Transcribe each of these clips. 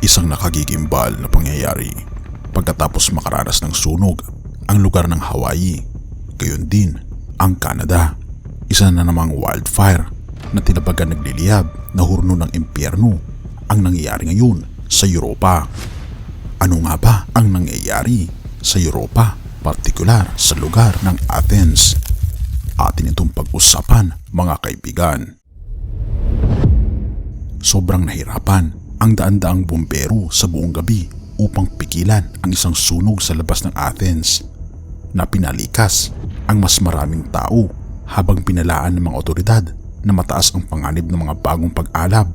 Isang nakagigimbal na pangyayari pagkatapos makaranas ng sunog ang lugar ng Hawaii. Gayon din ang Canada. Isa na namang wildfire na tinabagan nagliliyab na hurno ng impyerno ang nangyayari ngayon sa Europa. Ano nga ba ang nangyayari sa Europa, partikular sa lugar ng Athens? Atin itong pag-usapan mga kaibigan. Sobrang nahirapan ang daan-daang bumbero sa buong gabi upang pigilan ang isang sunog sa labas ng Athens na pinalikas ang mas maraming tao habang pinalaan ng mga otoridad na mataas ang panganib ng mga bagong pag-alab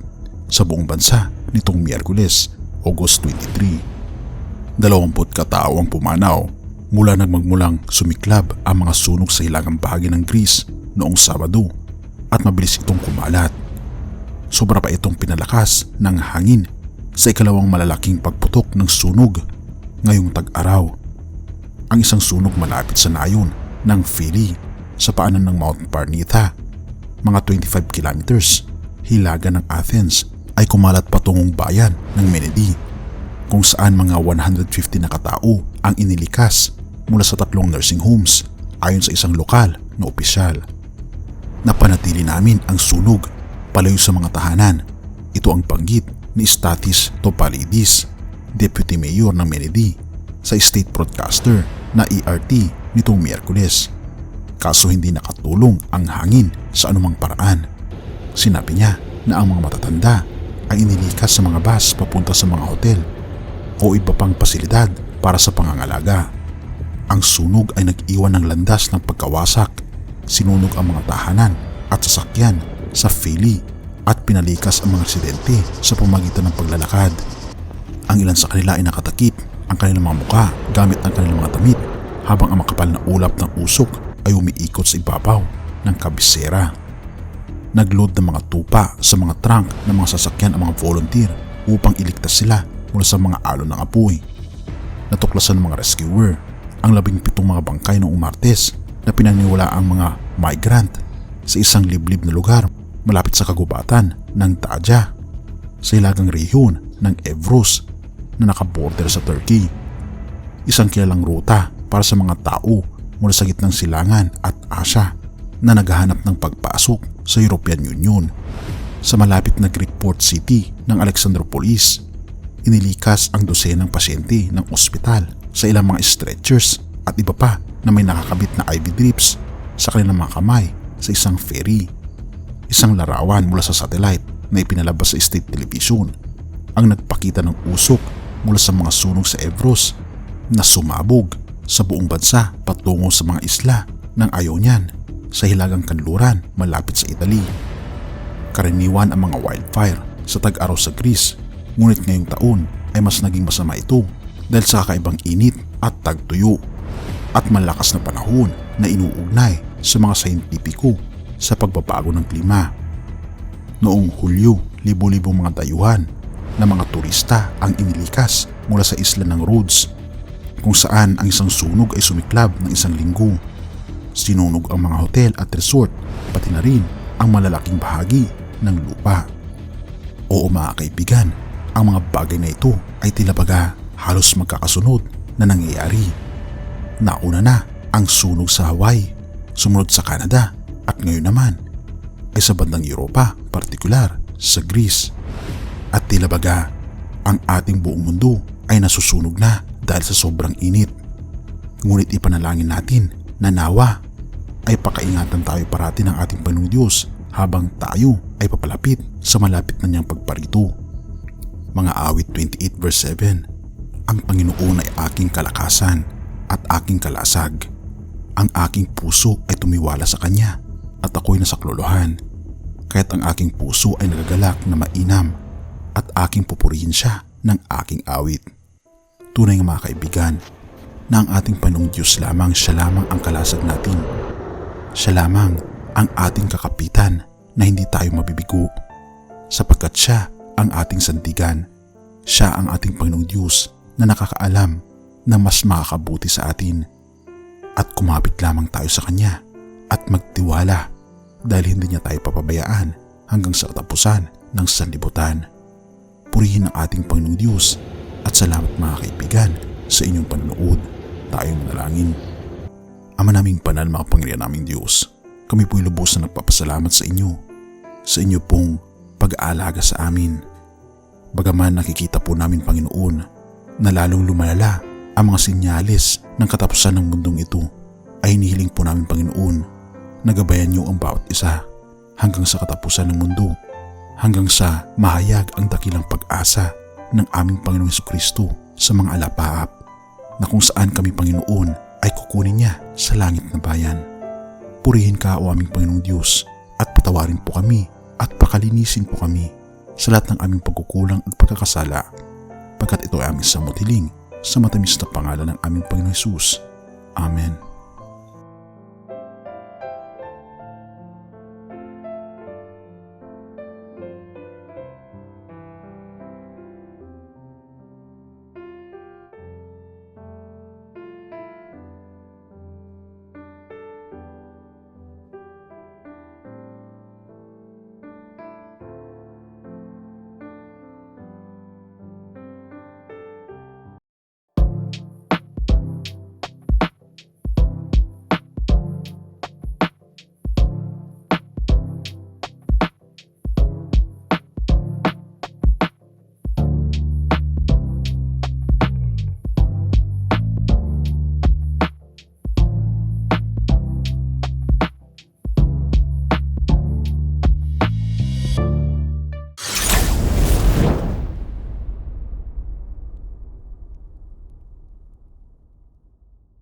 sa buong bansa nitong Miyerkules, August 23. Dalawamput katao ang pumanaw mula nang magmulang sumiklab ang mga sunog sa hilagang bahagi ng Greece noong Sabado at mabilis itong kumalat. Sobra pa itong pinalakas ng hangin sa ikalawang malalaking pagputok ng sunog ngayong tag-araw. Ang isang sunog malapit sa nayon ng Philly sa paanan ng Mount Parnitha, mga 25 kilometers hilaga ng Athens ay kumalat patungong bayan ng Menedy kung saan mga 150 na katao ang inilikas mula sa tatlong nursing homes ayon sa isang lokal na opisyal. Napanatili namin ang sunog palayo sa mga tahanan. Ito ang panggit ni Statis Topalidis, Deputy Mayor ng Menedy sa state broadcaster na ERT nitong Miyerkules. Kaso hindi nakatulong ang hangin sa anumang paraan. Sinabi niya na ang mga matatanda ay inilikas sa mga bus papunta sa mga hotel o iba pang pasilidad para sa pangangalaga. Ang sunog ay nag-iwan ng landas ng pagkawasak. Sinunog ang mga tahanan at sasakyan sa Philly at pinalikas ang mga residente sa pamagitan ng paglalakad. Ang ilan sa kanila ay nakatakip ang kanilang mga muka gamit ang kanilang mga damit habang ang makapal na ulap ng usok ay umiikot sa ibabaw ng kabisera. Nagload ng mga tupa sa mga trunk ng mga sasakyan ang mga volunteer upang iligtas sila mula sa mga alon ng apoy. Natuklasan ng mga rescuer ang labing pitong mga bangkay noong Martes na pinaniwala ang mga migrant sa isang liblib na lugar malapit sa kagubatan ng Tadja sa ilagang rehiyon ng Evros na nakaborder sa Turkey. Isang kilalang ruta para sa mga tao mula sa gitnang silangan at Asya na naghahanap ng pagpasok sa European Union. Sa malapit na Greek port city ng Alexandropolis, inilikas ang dosenang pasyente ng ospital sa ilang mga stretchers at iba pa na may nakakabit na IV drips sa kanilang mga kamay sa isang ferry. Isang larawan mula sa satellite na ipinalabas sa state television ang nagpakita ng usok mula sa mga sunog sa Evros na sumabog sa buong bansa patungo sa mga isla ng Ionian sa hilagang kanluran malapit sa Italy. Karaniwan ang mga wildfire sa tag-araw sa Greece ngunit ngayong taon ay mas naging masama ito dahil sa kakaibang init at tagtuyo at malakas na panahon na inuugnay sa mga sayentipiko sa pagbabago ng klima. Noong Hulyo, libo-libong mga dayuhan na mga turista ang inilikas mula sa isla ng Rhodes kung saan ang isang sunog ay sumiklab ng isang linggo. Sinunog ang mga hotel at resort pati na rin ang malalaking bahagi ng lupa. Oo mga kaibigan, ang mga bagay na ito ay tila baga halos magkakasunod na nangyayari. Nauna na ang sunog sa Hawaii, sumunod sa Canada at ngayon naman ay sa bandang Europa, partikular sa Greece. At tila baga ang ating buong mundo ay nasusunog na dahil sa sobrang init. Ngunit ipanalangin natin na nawa ay pakaingatan tayo parati ng ating Panginoong Diyos habang tayo ay papalapit sa malapit na niyang pagparito. Mga awit 28 verse 7 Ang Panginoon ay aking kalakasan at aking kalasag. Ang aking puso ay tumiwala sa Kanya at ako'y nasaklolohan. Kaya't ang aking puso ay nagagalak na mainam at aking pupurihin siya ng aking awit. Tunay nga mga kaibigan na ang ating Panginoong Diyos lamang siya lamang ang kalasag natin. Siya lamang ang ating kakapitan na hindi tayo mabibigo sapagkat siya ang ating sandigan. Siya ang ating Panginoong Diyos na nakakaalam na mas makakabuti sa atin. At kumapit lamang tayo sa Kanya at magtiwala dahil hindi niya tayo papabayaan hanggang sa katapusan ng sanlibutan. Purihin ang ating Panginoong Diyos at salamat mga kaibigan sa inyong panonood. Tayong manalangin. Ama naming banal mga Panginoon naming Diyos, kami po'y lubos na nagpapasalamat sa inyo, sa inyo pong pag-aalaga sa amin. Bagaman nakikita po namin Panginoon na lalong lumalala ang mga sinyalis ng katapusan ng mundong ito, ay hinihiling po namin Panginoon na gabayan niyo ang bawat isa hanggang sa katapusan ng mundo, hanggang sa mahayag ang dakilang pag-asa ng aming Panginoong Kristo sa mga alapaap na kung saan kami Panginoon ay kukunin niya sa langit na bayan. Purihin ka o aming Panginoong Diyos at patawarin po kami at pakalinisin po kami sa lahat ng aming pagkukulang at pagkakasala pagkat ito ay aming samutiling sa matamis na pangalan ng aming Panginoong Hesus. Amen.